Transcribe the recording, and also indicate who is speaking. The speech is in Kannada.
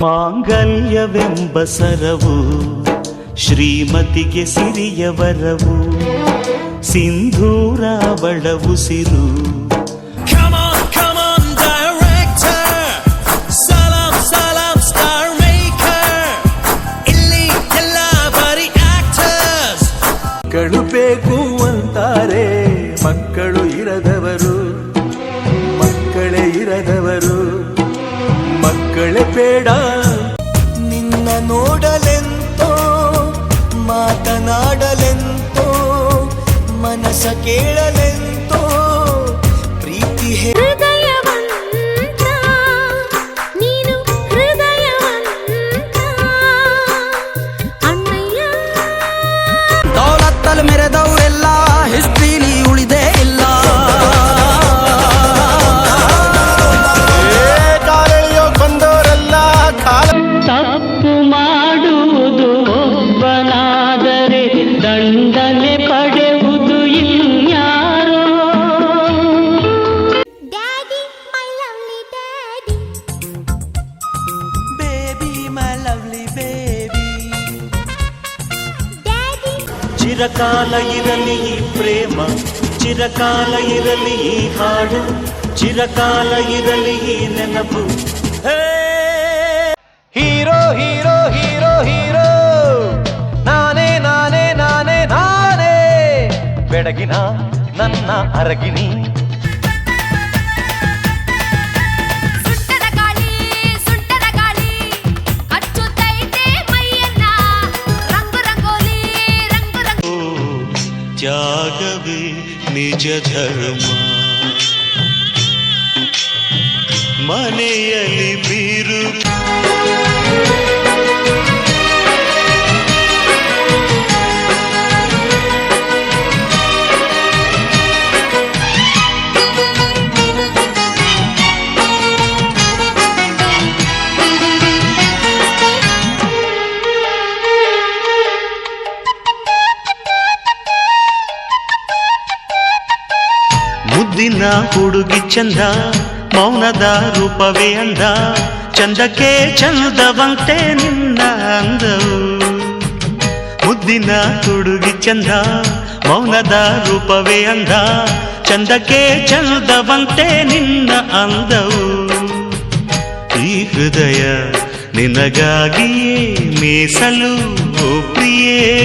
Speaker 1: ಮಾಂಗಲ್ಯವೆಂಬ ಸರವು ಶ್ರೀಮತಿಗೆ ಸಿರಿಯ ವರವು ಸಿಂಧೂರ ಬಳ ಉಸಿರು.
Speaker 2: ಮಕ್ಕಳು ಬೇಕು ಅಂತಾರೆ ಮಕ್ಕಳು ಇರದವರು ಮಕ್ಕಳೇ ಇರದವರು.
Speaker 3: ಮನಸ
Speaker 1: ಚಿರಕಾಲ ಇರಲಿ ಈ ಪ್ರೇಮ, ಚಿರಕಾಲ ಇರಲಿ ಈ ಹಾಡು, ಚಿರಕಾಲ ಇರಲಿ ಈ ನೆನಪು.
Speaker 2: Hero hero hero hero! ನಾನೇ ನಾನೇ ನಾನೇ ನಾನೇ! ಬೆಳಗಿನ ನನ್ನ ಅರಗಿನಿ
Speaker 1: ತ್ಯಾಗವೇ ನಿಜ ಧರ್ಮ ಮನೆಯಲ್ಲಿ ಬೀರು ಮುದ್ದಿನ ಹುಡುಗಿ ಚಂದ, ಮೌನದ ರೂಪವೇ ಅಂದ. ಚಂದಕ್ಕೆ ಚಂದವಂತೆ ನಿನ್ನ ಅಂದವು. ಮುದ್ದಿನ ಹುಡುಗಿ ಚಂದ, ಮೌನದ ರೂಪವೇ ಅಂದ. ಚಂದಕ್ಕೆ ಚಂದವಂತೆ ನಿನ್ನ ಅಂದವು. ಈ ಹೃದಯ ನಿನಗಾಗಿಯೇ ಮೀಸಲು ಪ್ರಿಯೇ.